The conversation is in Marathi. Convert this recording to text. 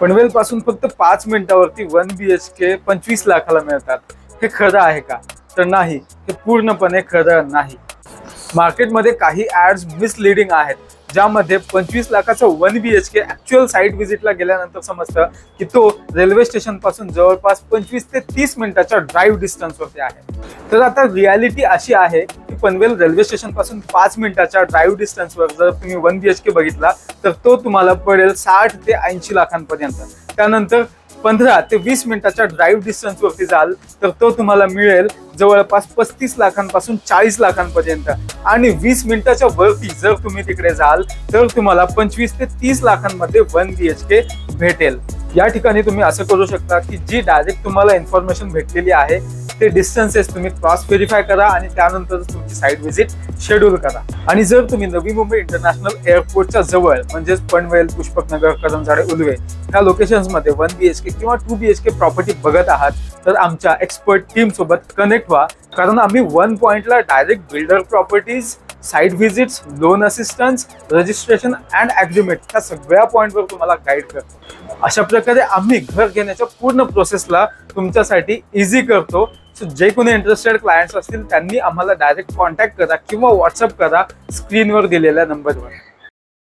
पनवेल पासून फक्त पाच मिनिटावरती वन बी एच के पंचवीस लाखाला मिळतात. हे खरं आहे का? तर नाही हे पूर्णपणे खरं नाही. मार्केटमध्ये काही ऍड्स मिसलिडिंग आहेत ज्यामध्ये पंचवीस लाखाचं one B H K actual site व्हिजिटला गेल्यानंतर समजतं की तो रेल्वे स्टेशनपासून जवळपास पंचवीस ते तीस मिनिटाच्या ड्राईव्ह डिस्टन्सवरती आहे. तर आता रियालिटी अशी आहे की पनवेल रेल्वे स्टेशनपासून पाच मिनिटाच्या ड्राईव्ह डिस्टन्सवर जर तुम्ही वन बी एच के बघितला तर तो तुम्हाला पडेल साठ ते ऐंशी लाखांपर्यंत. त्यानंतर पंधरा ते वीस मिनिटाच्या ड्राईव्ह डिस्टन्स वरती जाल तर तो तुम्हाला मिळेल जवळपास पस्तीस लाखांपासून चाळीस लाखांपर्यंत. आणि वीस मिनिटाच्या वरती जर तुम्ही तिकडे जाल तर तुम्हाला पंचवीस ते तीस लाखांमध्ये वन बी एच के भेटेल. या ठिकाणी तुम्ही असं करू शकता की जी डायरेक्ट तुम्हाला इन्फॉर्मेशन भेटलेली आहे ते डिस्टन्सेस तुम्ही क्रॉस व्हेरीफाय करा आणि त्यानंतर तुमची साईट व्हिजिट शेड्यूल करा. आणि जर तुम्ही नवी मुंबई इंटरनॅशनल एअरपोर्टच्या जवळ म्हणजेच पनवेल पुष्पकनगर करंजाडे उलवे ह्या लोकेशन्समध्ये वन बी एच के किंवा two B H K property बघत आहात तर आमच्या एक्सपर्ट टीम सोबत कनेक्ट व्हा. कारण आम्ही वन पॉइंटला direct builder properties site visits loan assistance registration and agreement ह्या सगळ्या पॉईंटवर तुम्हाला गाईड करतो. अशा प्रकारे आम्ही घर घेण्याच्या पूर्ण प्रोसेसला तुमच्यासाठी इझी करतो. सो जे कोणी इंटरेस्टेड क्लायंट्स असतील त्यांनी आम्हाला डायरेक्ट कॉन्टॅक्ट करा किंवा व्हॉट्सअप करा स्क्रीनवर दिलेल्या नंबरवर